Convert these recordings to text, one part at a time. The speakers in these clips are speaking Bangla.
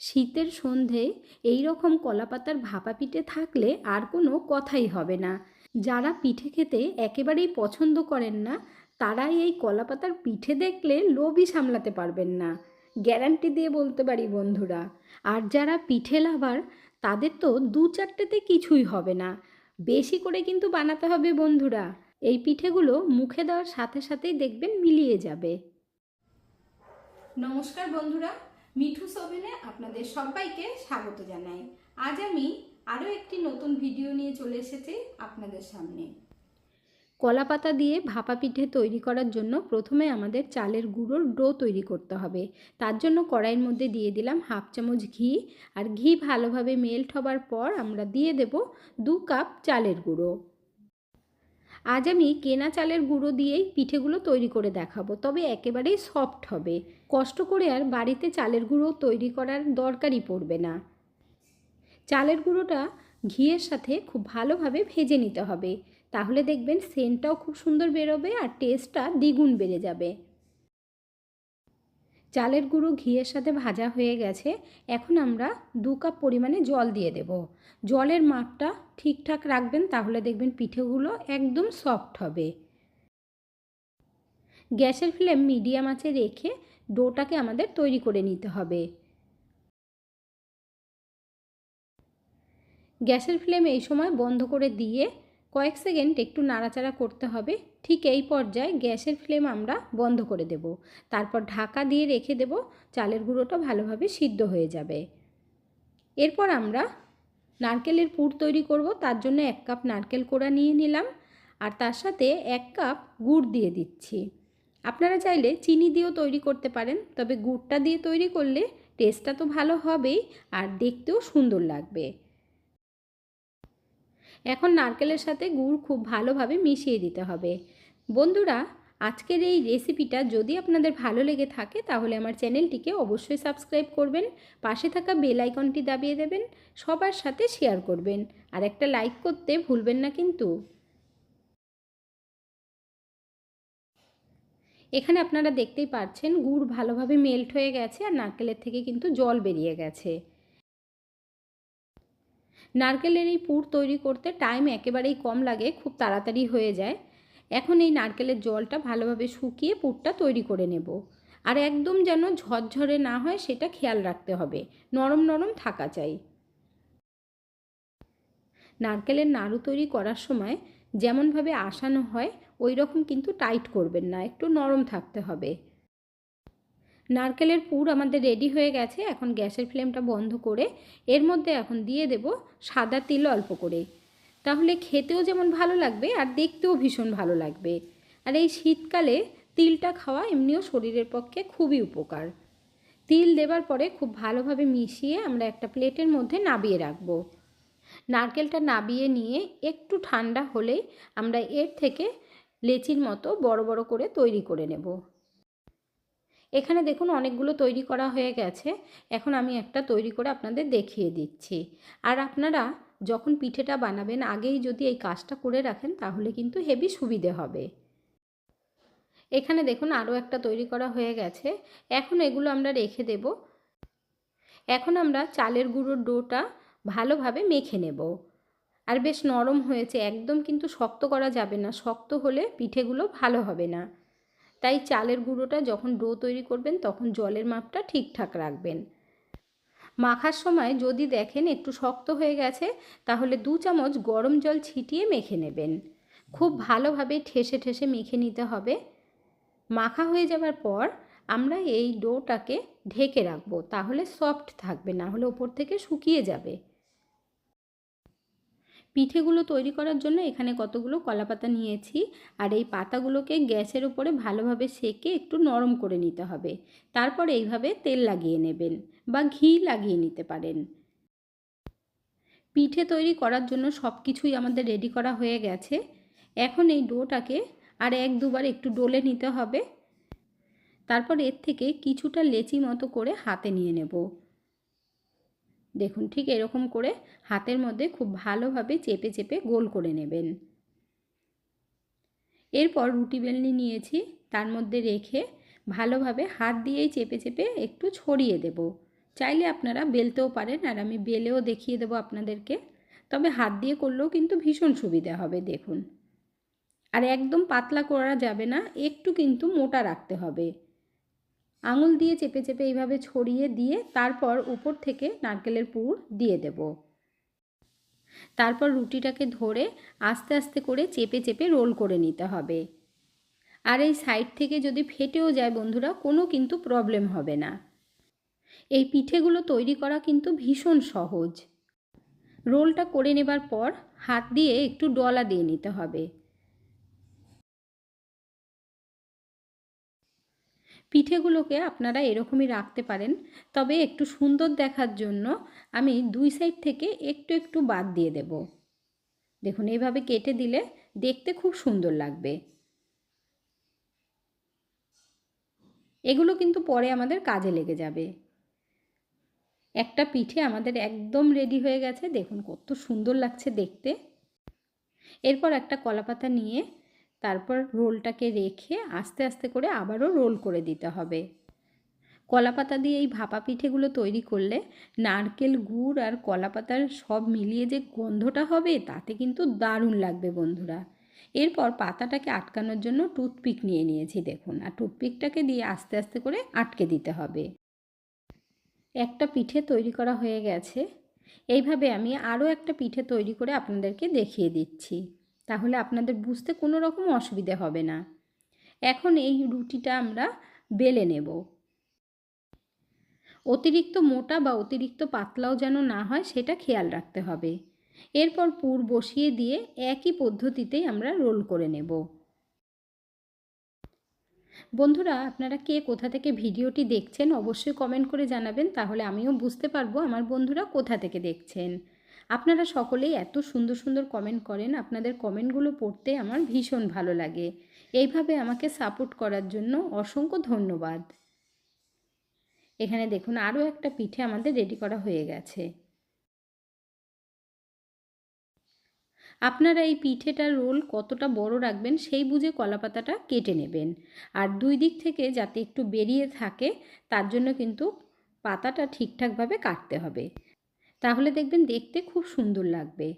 শীতের সন্ধে এই রকম কলাপাতার ভাপা পিঠে থাকলে আর কোনো কথাই হবে না। যারা পিঠে খেতে একেবারেই পছন্দ করেন না, তারাই এই কলাপাতার পিঠে দেখলে লোভই সামলাতে পারবেন না। গ্যারান্টি দিয়ে বলতে পারি বন্ধুরা, আর যারা পিঠে লাভার, তাদের তো দু চারটেতে কিছুই হবে না। বেশি করে কিন্তু বানাতে হবে বন্ধুরা। এই পিঠেগুলো মুখে দেওয়ার সাথে সাথেই দেখবেন মিলিয়ে যাবে। নমস্কার বন্ধুরা মিঠু সোভেনে আপনাদের সবাইকে স্বাগত জানাই। আজ আমি আরও একটি নতুন ভিডিও নিয়ে চলে এসেছি আপনাদের সামনে। কলা পাতা দিয়ে ভাপা পিঠে তৈরি করার জন্য প্রথমে আমাদের চালের গুঁড়োর ডো তৈরি করতে হবে। তার জন্য কড়াইয়ের মধ্যে দিয়ে দিলাম হাফ চামচ ঘি আর ঘি ভালোভাবে মেল্ট হবার পর আমরা দিয়ে দেব দু কাপ চালের গুঁড়ো। আজ আমি কেনা চালের গুঁড়ো দিয়েই পিঠেগুলো তৈরি করে দেখাবো, তবে একেবারেই সফট হবে। কষ্ট করে আর বাড়িতে চালের গুঁড়ো তৈরি করার দরকারই পড়বে না। চালের গুঁড়োটা ঘিয়ের সাথে খুব ভালোভাবে ভেজে নিতে হবে, তাহলে দেখবেন সেন্টটাও খুব সুন্দর বেরোবে আর টেস্টটা দ্বিগুণ বেড়ে যাবে। চালের গুঁড়ো ঘিয়ের সাথে ভাজা হয়ে গেছে, এখন আমরা দু কাপ পরিমাণে জল দিয়ে দেব। জলের মাপটা ঠিকঠাক রাখবেন, তাহলে দেখবেন পিঠেগুলো একদম সফট হবে। গ্যাসের ফ্লেম মিডিয়াম আঁচে রেখে ডোটাকে আমাদের তৈরি করে নিতে হবে। গ্যাসের ফ্লেম এই সময় বন্ধ করে দিয়ে কয়েক সেকেন্ড একটু নাড়াচাড়া করতে হবে। ঠিক এই পর্যায়ে গ্যাসের ফ্লেম আমরা বন্ধ করে দেব। তারপর ঢাকা দিয়ে রেখে দেব। চালের গুঁড়োটা ভালোভাবে সিদ্ধ হয়ে যাবে। এরপর আমরা নারকেলের পুর তৈরি করব। তার জন্য এক কাপ নারকেল কোড়া নিয়ে নিলাম। আর তার সাথে এক কাপ গুড় দিয়ে দিচ্ছি। আপনারা চাইলে চিনি দিয়েও তৈরি করতে পারেন। তবে গুড়টা দিয়ে তৈরি করলে টেস্টটা তো ভালো হবেই। আর দেখতেও সুন্দর লাগবে। এখন নারকেলের সাথে গুড় খুব ভালোভাবে মিশিয়ে দিতে হবে। বন্ধুরা, আজকের এই রেসিপিটা যদি আপনাদের ভালো লেগে থাকে, তাহলে আমার চ্যানেলটিকে অবশ্যই সাবস্ক্রাইব করবেন, পাশে থাকা বেল আইকনটি দাবিয়ে দেবেন, সবার সাথে শেয়ার করবেন, আর একটা লাইক করতে ভুলবেন না কিন্তু। এখানে আপনারা দেখতেই পাচ্ছেন গুড় ভালোভাবে মেল্ট হয়ে গেছে আর নারকেলের থেকে কিন্তু জল বেরিয়ে গেছে। নারকেলের এই পুর তৈরি করতে টাইম একেবারেই কম লাগে, খুব তাড়াতাড়ি হয়ে যায়। এখন এই নারকেলের জলটা ভালোভাবে শুকিয়ে পুরটা তৈরি করে নেব। আর একদম যেন ঝরঝরে না হয় সেটা খেয়াল রাখতে হবে, নরম নরম থাকা চাই। নারকেলের নাড়ু তৈরি করার সময় যেমনভাবে আসানো হয় ওই রকম কিন্তু টাইট করবেন না, একটু নরম থাকতে হবে। নারকেলের পুর আমাদের রেডি হয়ে গেছে, এখন গ্যাসের ফ্লেমটা বন্ধ করে এর মধ্যে এখন দিয়ে দেব সাদা তিল অল্প করে তাহলে খেতেও যেমন ভালো লাগবে আর দেখতেও ভীষণ ভালো লাগবে। আর এই শীতকালে তিলটা খাওয়া এমনিও শরীরের পক্ষে খুবই উপকার। তিল দেবার পরে খুব ভালোভাবে মিশিয়ে আমরা একটা প্লেটের মধ্যে নাবিয়ে রাখব। নারকেলটা নাবিয়ে নিয়ে একটু ঠান্ডা হলেই আমরা এর থেকে লেচির মতো বড় বড় করে তৈরি করে নেব। এখানে দেখুন অনেকগুলো তৈরি করা হয়ে গেছে। এখন আমি একটা তৈরি করে আপনাদের দেখিয়ে দিচ্ছি। আর আপনারা যখন পিঠেটা বানাবেন, আগেই যদি এই কাজটা করে রাখেন, তাহলে কিন্তু হেভি সুবিধে হবে। এখানে দেখুন আরও একটা তৈরি করা হয়ে গেছে। এখন এগুলো আমরা রেখে দেব। এখন আমরা চালের গুঁড়োর ডোটা ভালোভাবে মেখে নেব। আর বেশ নরম হয়েছে, একদম কিন্তু শক্ত করা যাবে না। শক্ত হলে পিঠেগুলো ভালো হবে না। তাই চালের গুঁড়োটা যখন ডো তৈরি করবেন, তখন জলের মাপটা ঠিকঠাক রাখবেন। মাখার সময় যদি দেখেন একটু শক্ত হয়ে গেছে, তাহলে দু চামচ গরম জল ছিটিয়ে মেখে নেবেন। খুব ভালোভাবে ঠেসে ঠেসে মেখে নিতে হবে। মাখা হয়ে যাবার পর আমরা এই ডোটাকে ঢেকে রাখব, তাহলে সফট থাকবে না হলে ওপর থেকে শুকিয়ে যাবে। পিঠেগুলো তৈরি করার জন্য এখানে কতগুলো কলা পাতা নিয়েছি। আর এই পাতাগুলোকে গ্যাসের উপরে ভালোভাবে সেকে একটু নরম করে নিতে হবে। তারপর এইভাবে তেল লাগিয়ে নেবেন বা ঘি লাগিয়ে নিতে পারেন। পিঠে তৈরি করার জন্য সব কিছুই আমাদের রেডি করা হয়ে গেছে। এখন এই ডোটাকে আর এক দুবার একটু ডলে নিতে হবে। তারপর এর থেকে কিছুটা লেচি মতো করে হাতে নিয়ে নেব। দেখুন, ঠিক এরকম করে হাতের মধ্যে খুব ভালোভাবে চেপে চেপে গোল করে নেবেন। এরপর রুটি বেলনি নিয়েছি, তার মধ্যে রেখে ভালোভাবে হাত দিয়েই চেপে চেপে একটু ছড়িয়ে দেব। চাইলে আপনারা বেলতেও পারেন, আর আমি বেলেও দেখিয়ে দেবো আপনাদেরকে। তবে হাত দিয়ে করলেও কিন্তু ভীষণ সুবিধা হবে, দেখুন। আর একদম পাতলা করা যাবে না, একটু কিন্তু মোটা রাখতে হবে। আঙুল দিয়ে চেপে চেপে এইভাবে ছড়িয়ে দিয়ে তারপর উপর থেকে নারকেলের পুর দিয়ে দেব। তারপর রুটিটাকে ধরে আস্তে আস্তে করে চেপে চেপে রোল করে নিতে হবে। আর এই সাইড থেকে যদি ফেটেও যায় বন্ধুরা, কোনো কিন্তু প্রবলেম হবে না। এই পিঠেগুলো তৈরি করা কিন্তু ভীষণ সহজ। রোলটা করে নেবার পর হাত দিয়ে একটু ডলা দিয়ে নিতে হবে। পিঠেগুলোকে আপনারা এরকমই রাখতে পারেন। তবে একটু সুন্দর দেখার জন্য আমি দুই সাইড থেকে একটু একটু বাদ দিয়ে দেব। দেখুন এইভাবে কেটে দিলে দেখতে খুব সুন্দর লাগবে। এগুলো কিন্তু পরে আমাদের কাজে লেগে যাবে। একটা পিঠে আমাদের একদম রেডি হয়ে গেছে। দেখুন, কত সুন্দর লাগছে দেখতে। এরপর একটা কলাপাতা নিয়ে তারপর রোলটাকে রেখে আস্তে আস্তে করে আবারও রোল করে দিতে হবে। কলাপাতা দিয়ে এই ভাপা পিঠেগুলো তৈরি করলে নারকেল গুড় আর কলাপাতার সব মিলিয়ে যে গন্ধটা হবে তাতে কিন্তু দারুণ লাগবে বন্ধুরা। এরপর পাতাটাকে আটকানোর জন্য টুথপিক নিয়ে নিয়েছি দেখুন, আর টুথপিকটাকে দিয়ে আস্তে আস্তে করে আটকে দিতে হবে। একটা পিঠে তৈরি করা হয়ে গেছে। এইভাবে আমি আরও একটা পিঠে তৈরি করে আপনাদেরকে দেখিয়ে দিচ্ছি। তাহলে আপনাদের বুঝতে কোনো রকম অসুবিধে হবে না। এখন এই রুটিটা আমরা বেলে নেব। অতিরিক্ত মোটা বা অতিরিক্ত পাতলাও যেন না হয় সেটা খেয়াল রাখতে হবে। এরপর পুর বসিয়ে দিয়ে একই পদ্ধতিতেই আমরা রোল করে নেব। বন্ধুরা, আপনারা কে কোথা থেকে ভিডিওটি দেখছেন অবশ্যই কমেন্ট করে জানাবেন, তাহলে আমিও বুঝতে পারব আমার বন্ধুরা কোথা থেকে দেখছেন। আপনারা সকলেই এত সুন্দর সুন্দর কমেন্ট করেন, আপনাদের কমেন্টগুলো পড়তে আমার ভীষণ ভালো লাগে। এইভাবে আমাকে সাপোর্ট করার জন্য অসংখ্য ধন্যবাদ। এখানে দেখুন, আরও একটা পিঠে আমাদের রেডি করা হয়ে গেছে। আপনারা এই পিঠেটার রোল কতটা বড় রাখবেন, সেই বুঝে কলাপাতাটা কেটে নেবেন। আর দুই দিক থেকে যাতে একটু বেরিয়ে থাকে, তার জন্য কিন্তু পাতাটা ঠিকঠাকভাবে কাটতে হবে। তাহলে দেখবেন দেখতে খুব সুন্দর লাগবে।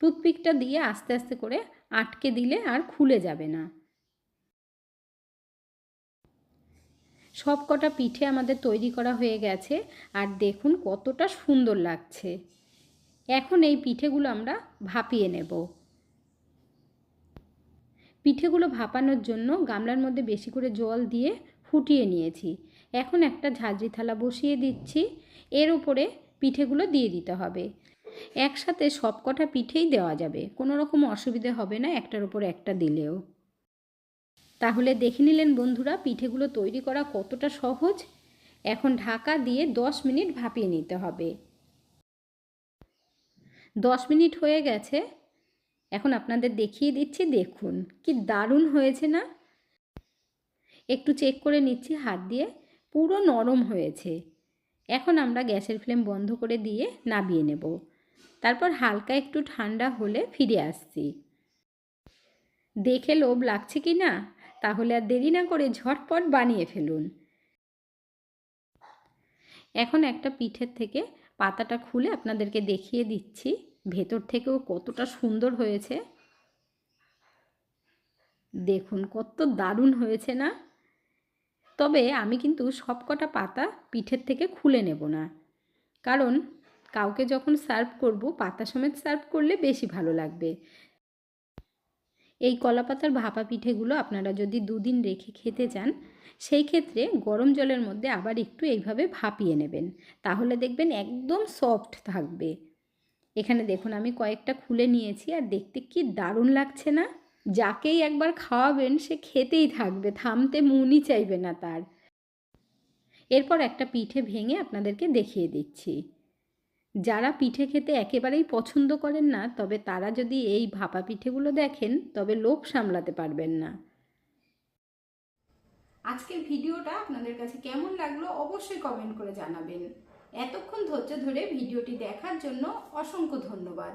টুথপিকটা দিয়ে আস্তে আস্তে করে আটকে দিলে আর খুলে যাবে না। সব কটা পিঠে আমাদের তৈরি করা হয়ে গেছে আর দেখুন কতটা সুন্দর লাগছে। এখন এই পিঠেগুলো আমরা ভাপিয়ে নেব। পিঠেগুলো ভাপানোর জন্য গামলার মধ্যে বেশি করে জল দিয়ে ফুটিয়ে নিয়েছি। এখন একটা ঝাঁঝরি থালা বসিয়ে দিচ্ছি। এর উপরে পিঠেগুলো দিয়ে দিতে হবে। একসাথে সব কটা পিঠেই দেওয়া যাবে। কোনো রকম অসুবিধে হবে না একটার উপর একটা দিলেও। তাহলে দেখে নিলেন বন্ধুরা, পিঠেগুলো তৈরি করা কতটা সহজ। এখন ঢাকা দিয়ে দশ মিনিট ভাপিয়ে নিতে হবে। দশ মিনিট হয়ে গেছে। এখন আপনাদের দেখিয়ে দিচ্ছি, দেখুন কি দারুণ হয়েছে না। একটু চেক করে নিচ্ছি, হাত দিয়ে পুরো নরম হয়েছে। এখন আমরা গ্যাসের ফ্লেম বন্ধ করে দিয়ে নাবিয়ে নেব। তারপর হালকা একটু ঠান্ডা হলে ফিরে আসছি। দেখে লোভ লাগছে কি না? তাহলে আর দেরি না করে ঝটপট বানিয়ে ফেলুন। এখন একটা পিঠের থেকে পাতাটা খুলে আপনাদেরকে দেখিয়ে দিচ্ছি। ভেতর থেকেও কতটা সুন্দর হয়েছে। দেখুন, কত দারুণ হয়েছে না? তবে আমি কিন্তু সব কটা পাতা পিঠের থেকে খুলে নেব না। কারণ কাউকে যখন সার্ভ করব, পাতা সমেত সার্ভ করলে বেশি ভালো লাগবে। এই কলা পাতার ভাপা পিঠেগুলো আপনারা যদি দুদিন রেখে খেতে চান, সেই ক্ষেত্রে গরম জলের মধ্যে আবার একটু এইভাবে ভাপিয়ে নেবেন। তাহলে দেখবেন একদম সফট থাকবে। এখানে দেখুন, আমি কয়েকটা খুলে নিয়েছি আর দেখতে কি দারুণ লাগছে না? যাকেই একবার খাওয়াবেন, সে খেতেই থাকবে, থামতে মনই চাইবে না তার। এরপর একটা পিঠে ভেঙে আপনাদেরকে দেখিয়ে দিচ্ছি। যারা পিঠে খেতে একেবারেই পছন্দ করেন না, তবে তারা যদি এই ভাপা পিঠেগুলো দেখেন, তবে লোভ সামলাতে পারবেন না। আজকের ভিডিওটা আপনাদের কাছে কেমন লাগল অবশ্যই কমেন্ট করে জানাবেন। এতক্ষণ ধৈর্য ধরে ভিডিওটি দেখার জন্য অসংখ্য ধন্যবাদ।